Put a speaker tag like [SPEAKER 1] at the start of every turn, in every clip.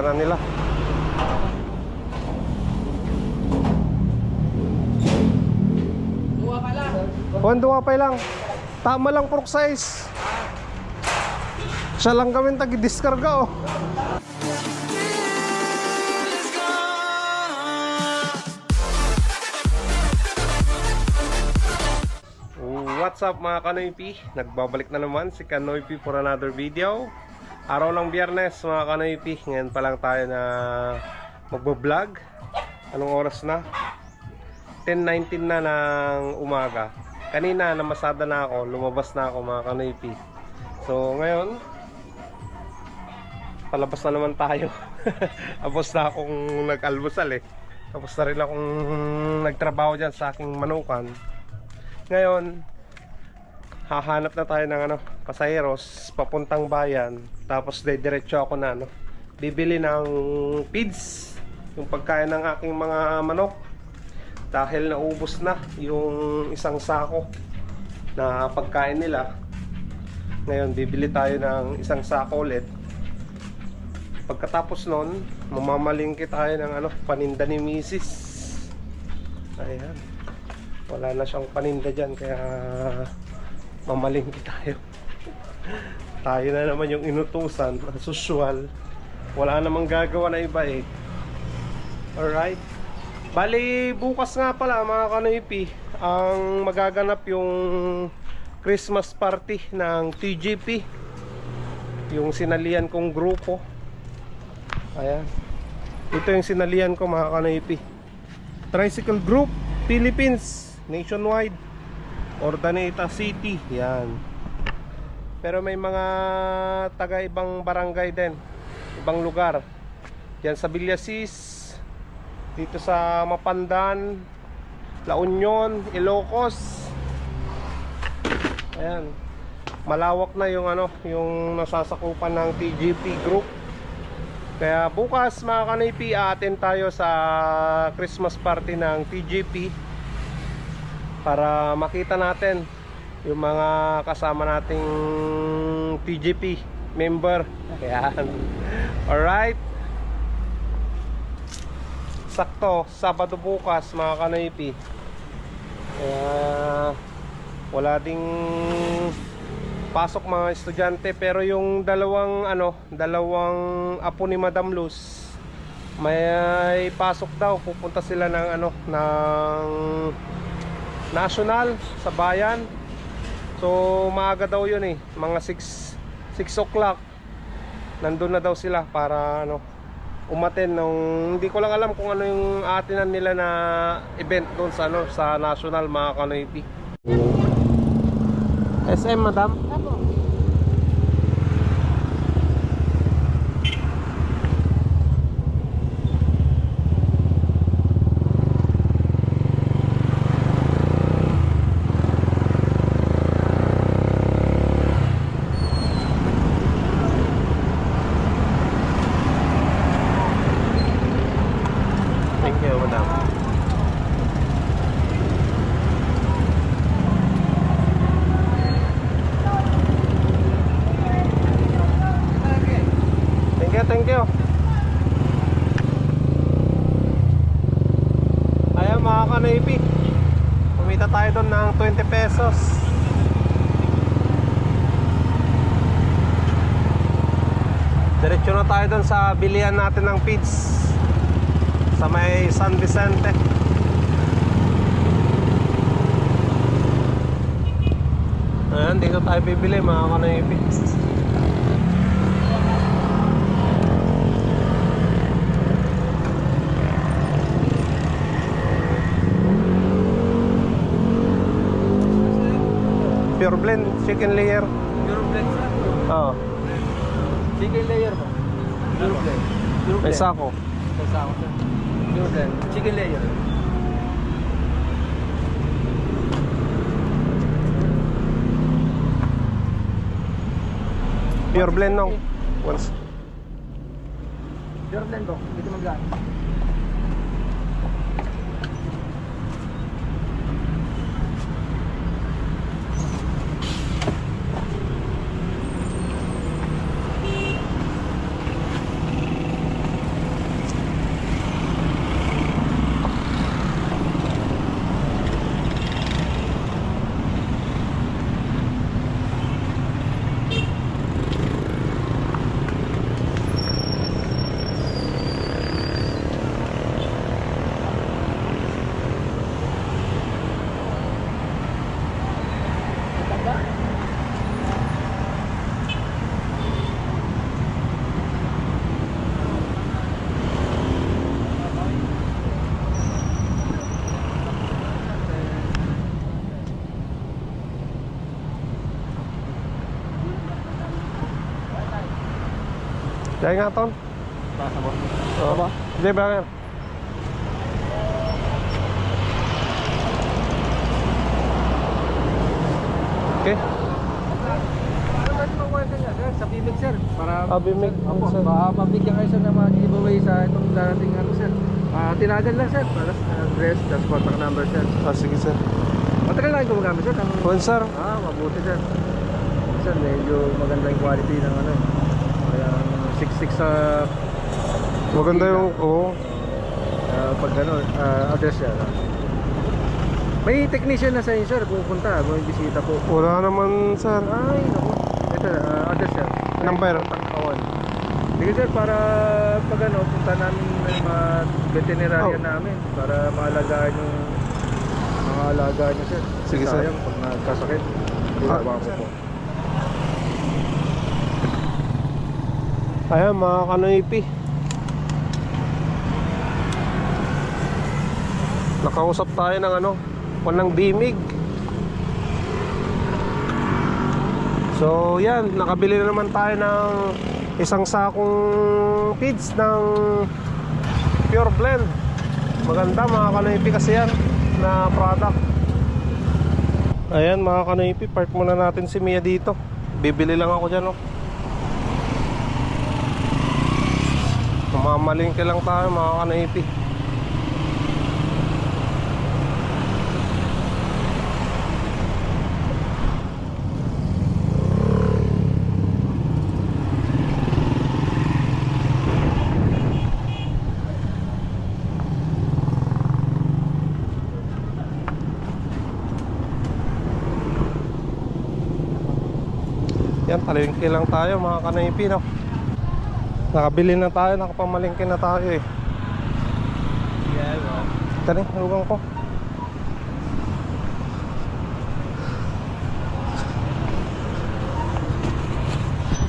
[SPEAKER 1] Na nila.
[SPEAKER 2] Dua ka lang.
[SPEAKER 1] One duwapay lang. Tama lang pork size. Siya lang gawin tagi-diskarga oh. What's up mga Kanoypi? Nagbabalik na naman si Kanoypi for another video. Araw lang biyernes mga Kanoypi. Ngayon pa lang tayo na magbablog. Anong oras na? 10.19 na ng umaga. Kanina namasada na ako, lumabas na ako mga Kanoypi. So ngayon, palabas na naman tayo. Tapos na akong nag-almusal eh. Tapos na rin akong nagtrabaho dyan sa aking manukan. Ngayon, hahanap na tayo ng ano, pasayeros papuntang bayan. Tapos diretso ako na ano, bibili ng feeds, yung pagkain ng aking mga manok. Dahil naubos na yung isang sako na pagkain nila. Ngayon, bibili tayo ng isang sako ulit. Pagkatapos nun, mamamalingki tayo ng ano, paninda ni Mrs. Ayan wala na siyang paninda dyan kaya mamalingki tayo. Tayo na naman yung inutusan as usual wala namang gagawa na iba eh. Alright. Bali bukas nga pala mga kanoypi ang magaganap yung Christmas party ng TGP yung sinalian kong grupo. Ayan. Ito yung sinalian ko mga kanoypi Tricycle Group Philippines nationwide Ordaneta City yan. Pero may mga taga ibang barangay din ibang lugar. Yan sa Villasis dito sa Mapandan La Union Ilocos. Ayan. Malawak na yung ano yung nasasakupan ng TGP group. Kaya bukas mga kanipi aaten tayo sa Christmas party ng TGP para makita natin yung mga kasama nating TGP member. Ayan. Alright. Sakto Sabado bukas mga kanipi kaya wala ding pasok mga estudyante. Pero yung dalawang ano dalawang apo ni Madam Luz may pasok daw. Pupunta sila ng ano ng national sa bayan. So maaga daw yun eh. Mga 6 6 o'clock. Nandun na daw sila para ano umaten nung hindi ko lang alam kung ano yung atinan nila na event doon sa ano sa national mga kanoipi SM madam?
[SPEAKER 2] Apo.
[SPEAKER 1] Thank you, madam. Thank you, thank you. Ayan mga kanaypi. Kumita tayo doon ng 20 pesos. Diretso na tayo doon sa bilihan natin ng feeds. Sa may San Vicente. Ayan, dito tayo bibili mga kanayipi Pure blend, chicken layer.
[SPEAKER 2] Pure blend sir.
[SPEAKER 1] Oo,
[SPEAKER 2] Chicken layer mo. Pure blend. Pure
[SPEAKER 1] may
[SPEAKER 2] blend.
[SPEAKER 1] sako
[SPEAKER 2] May sako sir. Pure blend. Chicken layer.
[SPEAKER 1] Pure blend no Once.
[SPEAKER 2] Pure blend ko. Dito magkano?
[SPEAKER 1] Kaya nga, Ton.
[SPEAKER 2] Basta mo.
[SPEAKER 1] Oo.
[SPEAKER 2] ba?
[SPEAKER 1] Hindi, bakit? Okay.
[SPEAKER 2] Sa bibig, sir. Para,
[SPEAKER 1] Ah, bibig,
[SPEAKER 2] Opo,
[SPEAKER 1] sir.
[SPEAKER 2] baka mabigyan kayo sir ng mga giveaway sa itong darating ano, sir. Ah, tinagal lang, sir. Para sa address, tas contact number, sir.
[SPEAKER 1] Ah, sige, sir.
[SPEAKER 2] Matagal na kayo gumagamit, sir.
[SPEAKER 1] Kuwan, sir.
[SPEAKER 2] ah, mabuti, sir. Sir, medyo maganda yung quality ng ano. eh. Kaya 66 sa
[SPEAKER 1] Maganda yung, oo.
[SPEAKER 2] ah, pag ano, ah, address yan. ah. May technician na sa inyo, sir. Pupunta, may bisita po.
[SPEAKER 1] Wala naman, sir.
[SPEAKER 2] Ay, naku. Ito na, ah, address yan.
[SPEAKER 1] Number.
[SPEAKER 2] Kawan. Sige sir, para pag ano, punta namin ng mga veterinarian
[SPEAKER 1] Oh.
[SPEAKER 2] namin para maalagaan yung mga alagaan nyo sir. Kasi
[SPEAKER 1] Sige, sir.
[SPEAKER 2] sayang pag nagkasakit.
[SPEAKER 1] Ah, sir.
[SPEAKER 2] po.
[SPEAKER 1] Ayan, mga kanoipi. Nakausap tayo ng ano, walang bimig. So, yan, nakabili na naman tayo ng isang sakong feeds ng Pure Blend. Maganda mga kanoipi kasi yan na product. Ayan mga kanoipi, park muna natin si Mia dito. Bibili lang ako dyan, oh. Mamamalingke lang tayo mga kanaipi Yan, palengke lang tayo mga kanaipi no? Nakabili na tayo, nakapamalingke na tayo eh. Tani, halugan ko.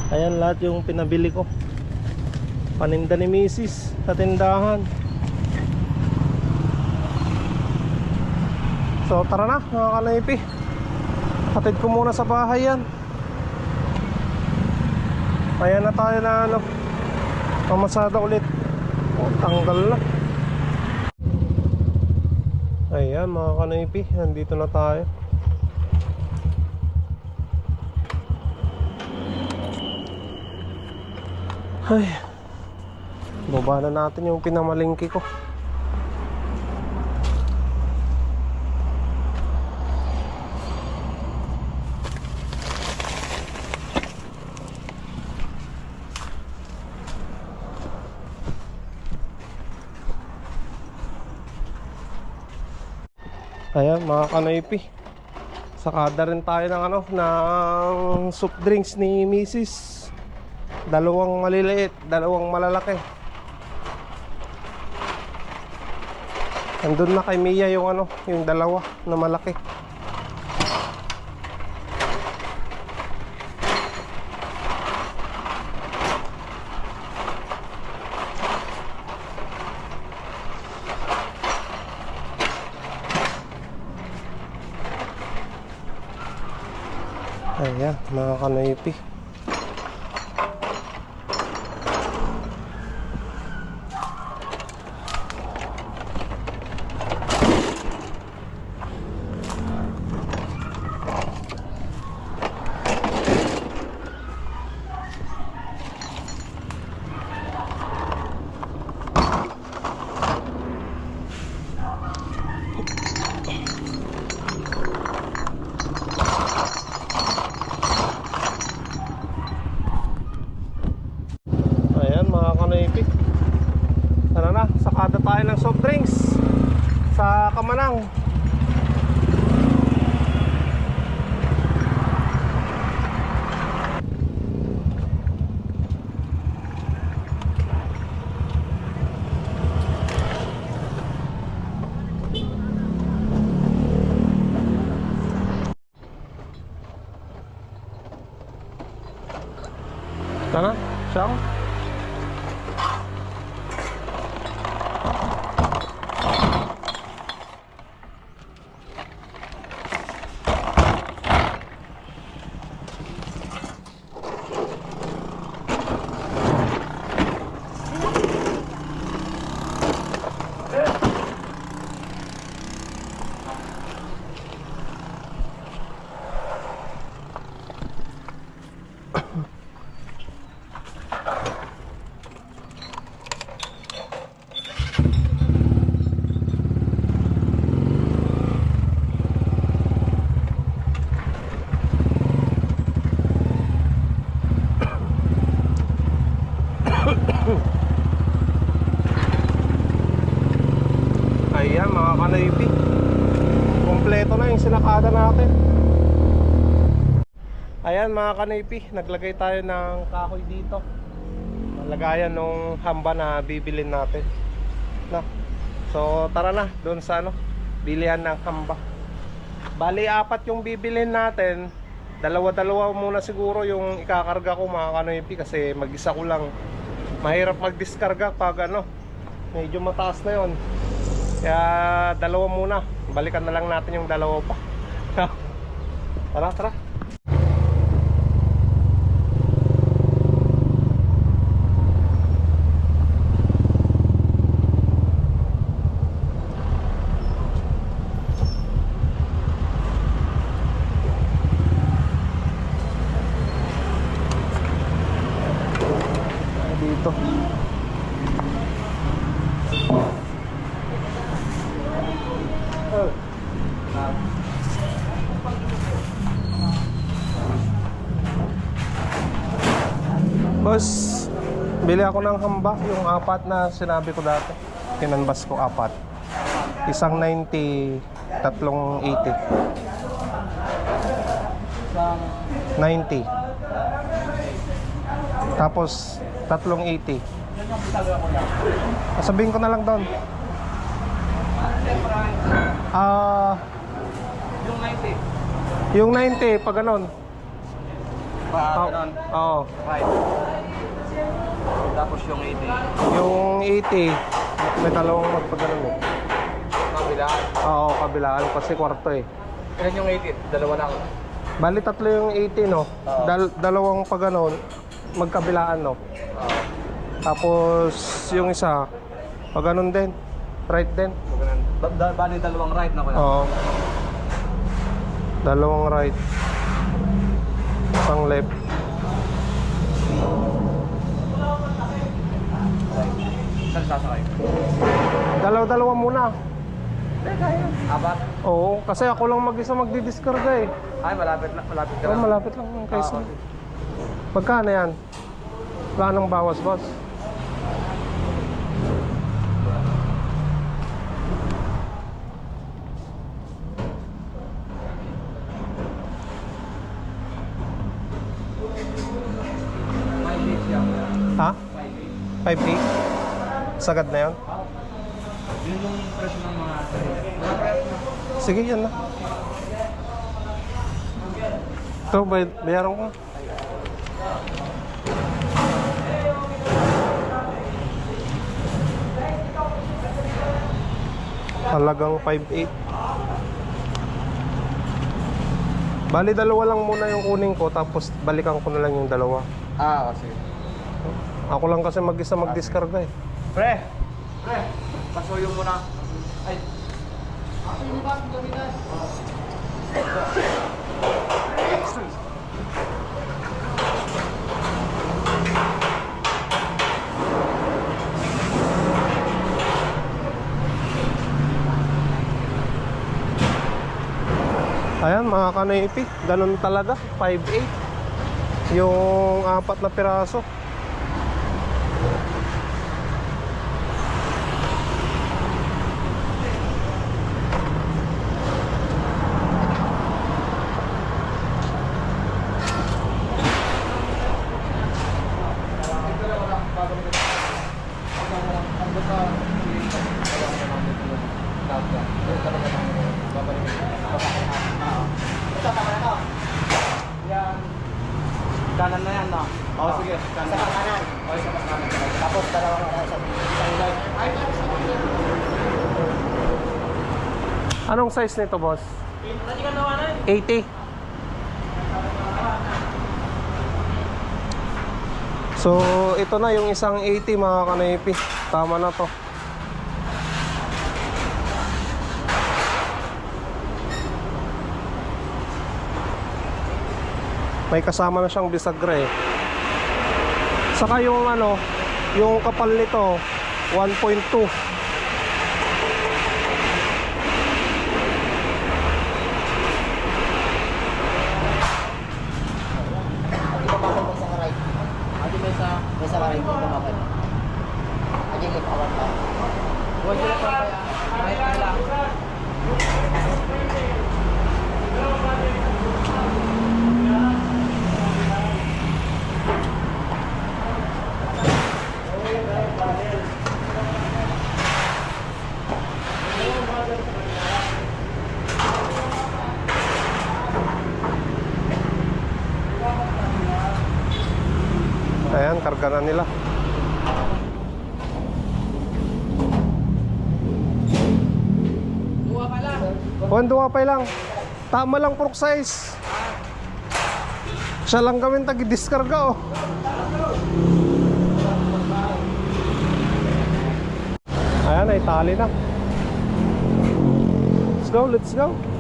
[SPEAKER 1] Ayan lahat yung pinabili ko. Paninda ni Mrs. sa tindahan. So tara na mga kanaypi. Hatid ko muna sa bahay yan. Ayan na tayo na ano Pamasada ulit. Oh, Tanggal na. Ayan mga kanaypi Nandito na tayo. Ay. Baba na natin yung pinamalingki ko Ayan mga kanaypi Sakada rin tayo ng ano ng soft drinks ni Mrs. Dalawang maliliit, dalawang malalaki. Andun na kay Mia yung ano, yung dalawa na malaki. Ayan, mga kanaypi. Ayan mga kanipi, naglagay tayo ng kahoy dito. Lagayan nung hamba na bibilin natin. Na. So tara na, doon sa ano, bilihan ng hamba. Bali apat yung bibilin natin. Dalawa-dalawa muna siguro yung ikakarga ko mga kanipi kasi mag-isa ko lang. Mahirap mag-diskarga pag ano, medyo mataas na yon. Kaya dalawa muna. Balikan na lang natin yung dalawa pa. tara, tara. dito. Boss, ako ng hamba, yung apat na sinabi ko dati. Tinanbas ko apat. Isang 90, tatlong 80. 90. Tapos, tatlong 80. Sabihin ko na lang doon. Ah,
[SPEAKER 2] Yung 90.
[SPEAKER 1] yung 90, pag ganon.
[SPEAKER 2] Pa,
[SPEAKER 1] Oo.
[SPEAKER 2] ganun.
[SPEAKER 1] Oo.
[SPEAKER 2] Right. Tapos yung 80.
[SPEAKER 1] Yung 80, may dalawang magpaganon eh.
[SPEAKER 2] Kabila.
[SPEAKER 1] Oo, kabilaan kasi kwarto eh.
[SPEAKER 2] Ilan yung 80? Dalawa lang.
[SPEAKER 1] Bali tatlo yung 80 no.
[SPEAKER 2] Oo.
[SPEAKER 1] Dal- dalawang pag ganon, magkabilaan no.
[SPEAKER 2] Oo.
[SPEAKER 1] Tapos yung isa, pag ganon din. Right din.
[SPEAKER 2] Ba- da- bali dalawang right na ko
[SPEAKER 1] Oo. Dalawang right. Isang left.
[SPEAKER 2] Saan sasakay?
[SPEAKER 1] Dalaw-dalawa muna.
[SPEAKER 2] Apat?
[SPEAKER 1] Oo, kasi ako lang mag-isa magdidiskarga eh.
[SPEAKER 2] Ay, malapit na. Malapit ka
[SPEAKER 1] Oh,
[SPEAKER 2] lang.
[SPEAKER 1] malapit lang ng kaysa.
[SPEAKER 2] Ah, okay.
[SPEAKER 1] Magkano yan? Wala nang bawas, boss. 5.8? Sagad na yan?
[SPEAKER 2] Yun yung presyo ng mga.
[SPEAKER 1] Sige, yan na. Ito, bay bayaran ko. Halagang 5.8. Bali, dalawa lang muna yung kunin ko, tapos balikan ko na lang yung dalawa.
[SPEAKER 2] Ah, kasi.
[SPEAKER 1] Ako lang kasi mag-isa mag-discarga eh.
[SPEAKER 2] Pre! Pre! Pasuyo mo na. Ay.
[SPEAKER 1] Ayan mga kanipi, ganun talaga, 5.8 Yung apat na piraso
[SPEAKER 2] Kanan na yan, Oo, sige. Kanan. Sa kanan. Oo, sa kanan. Tapos dalawang sa isang right.
[SPEAKER 1] Anong size nito boss? 80 So ito na yung isang 80 mga kanipi Tama na to May kasama na siyang bisagra eh Saka yung ano Yung kapal nito 1.2
[SPEAKER 2] Adi may sa... May sa karin. Adi may kawan pa. Huwag sila pa pa. Right na lang.
[SPEAKER 1] karga na nila. One duwa pa lang. Tama lang pork size. Siya lang gawin tagi diskarga oh. Ayan, ay tali na. Let's go, let's go.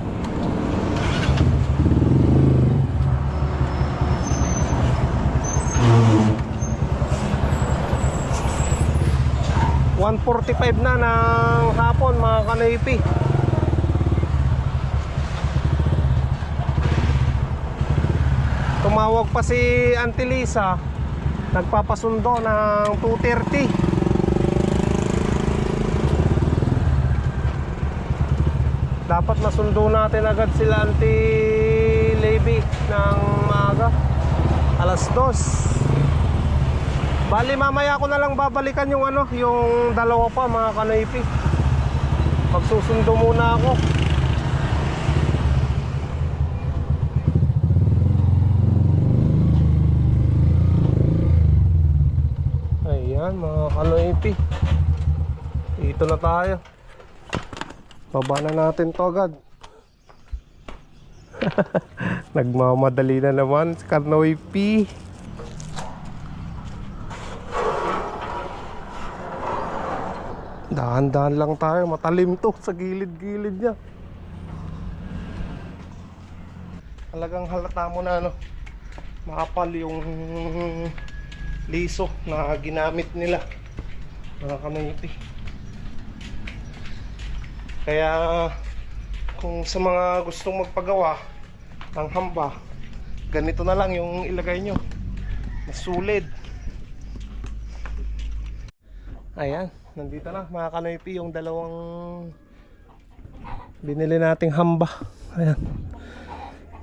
[SPEAKER 1] One forty-five na ng hapon mga kanaypi. Tumawag pa si Auntie Lisa. Nagpapasundo ng 2.30 Dapat masundo natin agad sila Auntie Levy ng maaga. Alas 2 Bali mamaya ko na lang babalikan yung ano Yung dalawa pa mga kanaypi. Magsusundo muna ako. Ayan mga kanoipi Dito na tayo. Baba na natin to agad. Nagmamadali na naman si Kanoipi Dahan-dahan lang tayo. Matalim to sa gilid-gilid niya. Talagang halata mo na ano? Makapal yung liso na ginamit nila mga kanipi kaya kung sa mga gustong magpagawa ng hamba ganito na lang yung ilagay nyo. Masulid. Ayan nandito na mga kanipi yung dalawang binili nating hamba ayan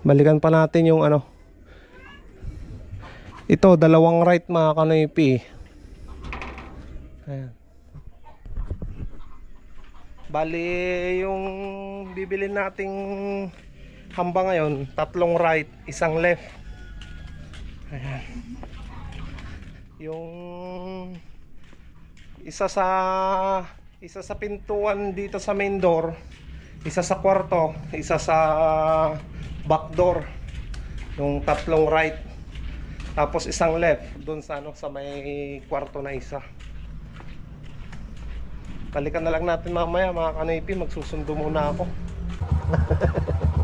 [SPEAKER 1] balikan pa natin yung ano ito, dalawang right mga kanoypi. Ayan. Bali, yung bibili nating hamba ngayon, tatlong right, isang left. Ayan. Yung isa sa isa sa pintuan dito sa main door, isa sa kwarto, isa sa back door. Yung tatlong right. Tapos isang left doon sa ano sa may kwarto na isa. Balikan na lang natin mamaya mga kanipi, magsusundo muna ako.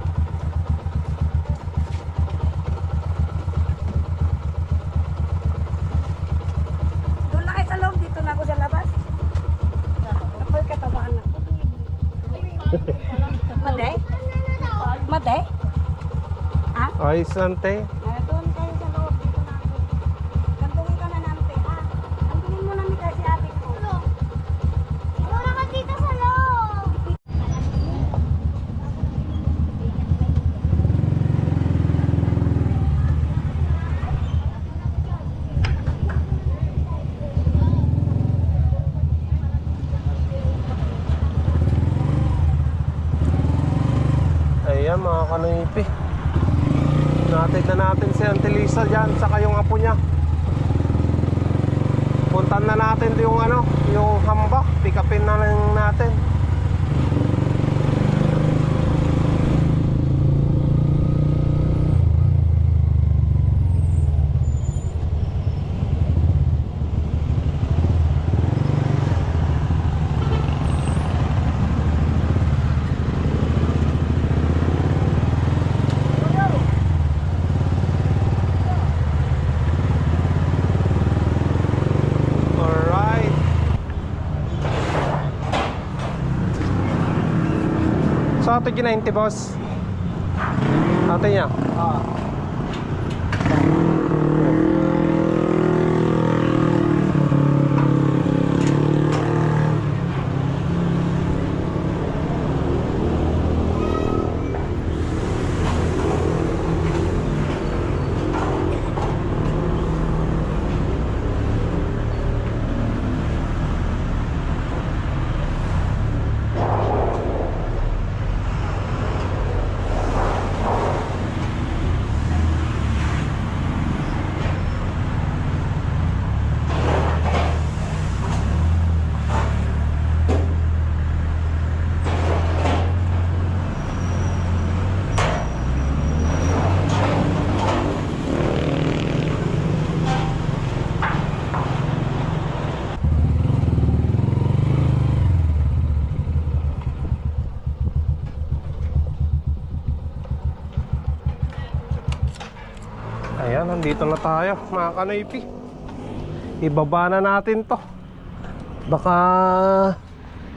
[SPEAKER 3] Doon lang kayo sa loob, dito na ako sa labas. Apoy katawan ako. Made? Made?
[SPEAKER 1] Ay, sante.
[SPEAKER 3] Ah, doon kayo sa loob, dito na ako. Kantungin ka na namin, ha? Kantungin mo namin kasi ate ko.
[SPEAKER 4] Ikaw naman dito sa loob.
[SPEAKER 1] Ayan mga kanipi. Natid na natin si Auntie Lisa dyan, saka yung apo niya. Puntan na natin yung ano, yung hamba. Pick upin na lang natin. Alright. Yung 90 boss. Ate niya. Nandito na tayo mga kanoypi. Ibaba na natin to. Baka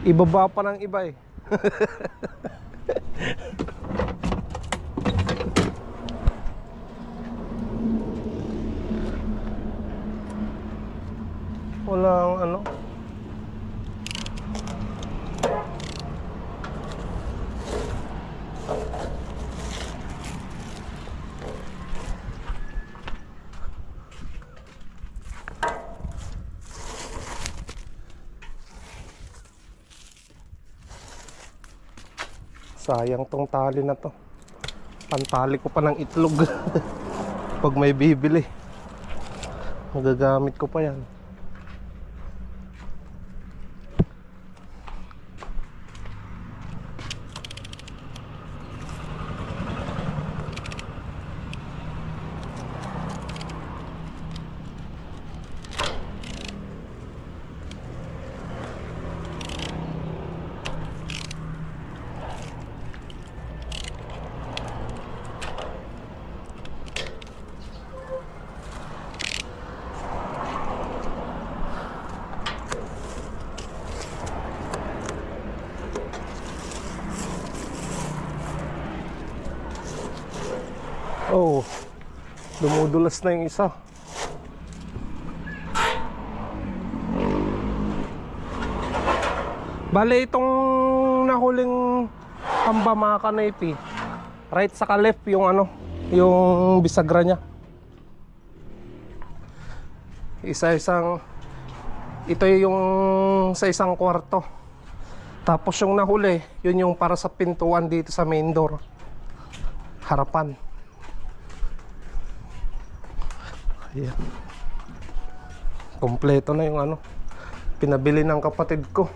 [SPEAKER 1] ibaba pa ng iba eh. Walang ano. Sayang tong tali na to. Pantali ko pa ng itlog. Pag may bibili. Magagamit ko pa yan. Oh, dumudulas na yung isa. Bale, itong nahuling hamba mga kanaypi, right sa left yung ano, yung bisagra niya. Isa-isang, ito yung sa isang kwarto. Tapos yung nahuli, yun yung para sa pintuan dito sa main door. Harapan. Ayan. Kompleto na yung ano. Pinabili ng kapatid ko.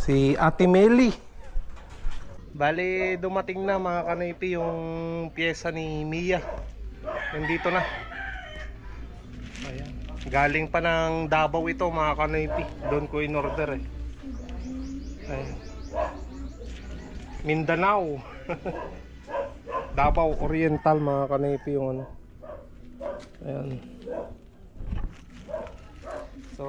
[SPEAKER 1] Si Ate Meli. Bali, dumating na mga kanipi yung pyesa ni Mia. Nandito na. Ayan. Galing pa ng Davao ito mga kanipi. Doon ko in order eh. Ayan. Mindanao. Davao Oriental mga kanipi yung ano. Ayan. So,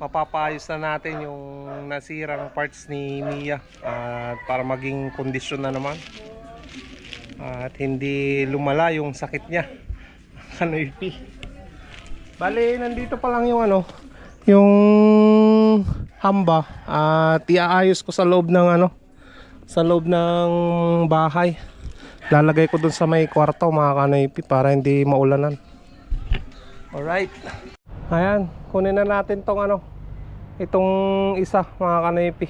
[SPEAKER 1] mapapayos na natin yung nasirang parts ni Mia at para maging kondisyon na naman. At hindi lumala yung sakit niya. Kanoypi. Bale, nandito pa lang yung ano, yung hamba at iaayos ko sa loob ng ano, sa loob ng bahay. Lalagay ko dun sa may kwarto mga kanoypi para hindi maulanan. Alright. Ayan, kunin na natin tong ano, itong isa mga kanoypi.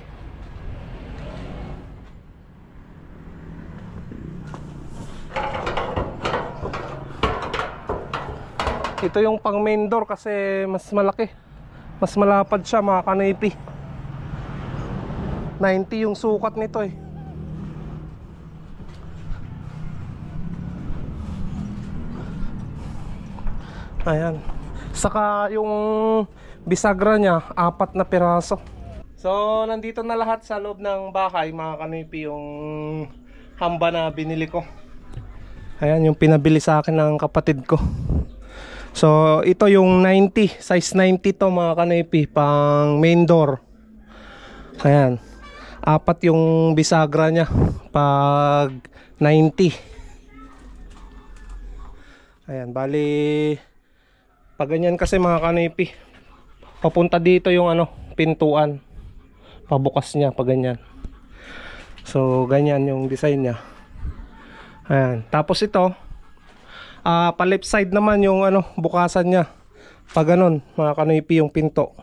[SPEAKER 1] Ito yung pang main door kasi mas malaki. Mas malapad siya mga kanoypi. 90 yung sukat nito eh. Ayan. Saka yung bisagra niya, apat na piraso. So, nandito na lahat sa loob ng bahay, mga kanipi, yung hamba na binili ko. Ayan, yung pinabili sa akin ng kapatid ko. So, ito yung 90, size 90 to mga kanipi, pang main door. Ayan. Apat yung bisagra niya pag 90. Ayan, bali pag ganyan kasi mga kanipi, papunta dito yung ano, pintuan. Pabukas niya pag ganyan. So, ganyan yung design niya. Ayan. Tapos ito, ah pa left side naman yung ano, bukasan niya. Pag ganun, mga kanipi yung pinto.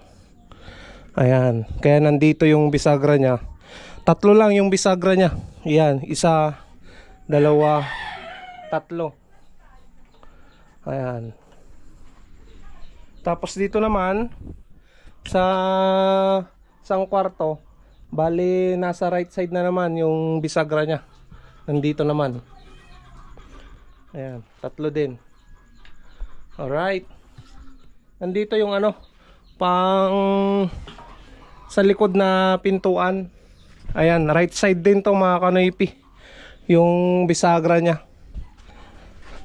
[SPEAKER 1] Ayan. Kaya nandito yung bisagra niya. Tatlo lang yung bisagra niya. Ayan. Isa, dalawa, tatlo. Ayan. Tapos dito naman sa isang kwarto, bali nasa right side na naman yung bisagra niya. Nandito naman. Ayan, tatlo din. Alright. Nandito yung ano, pang sa likod na pintuan. Ayan, right side din to mga kanoypi. Yung bisagra niya.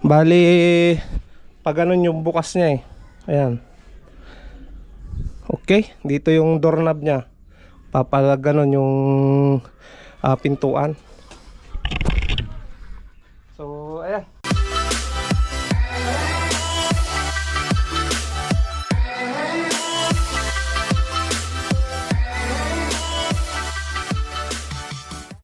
[SPEAKER 1] Bali, pag ganun yung bukas niya eh. Ayan. Okay, dito yung doorknob niya. Papag ganun yung ah, pintuan.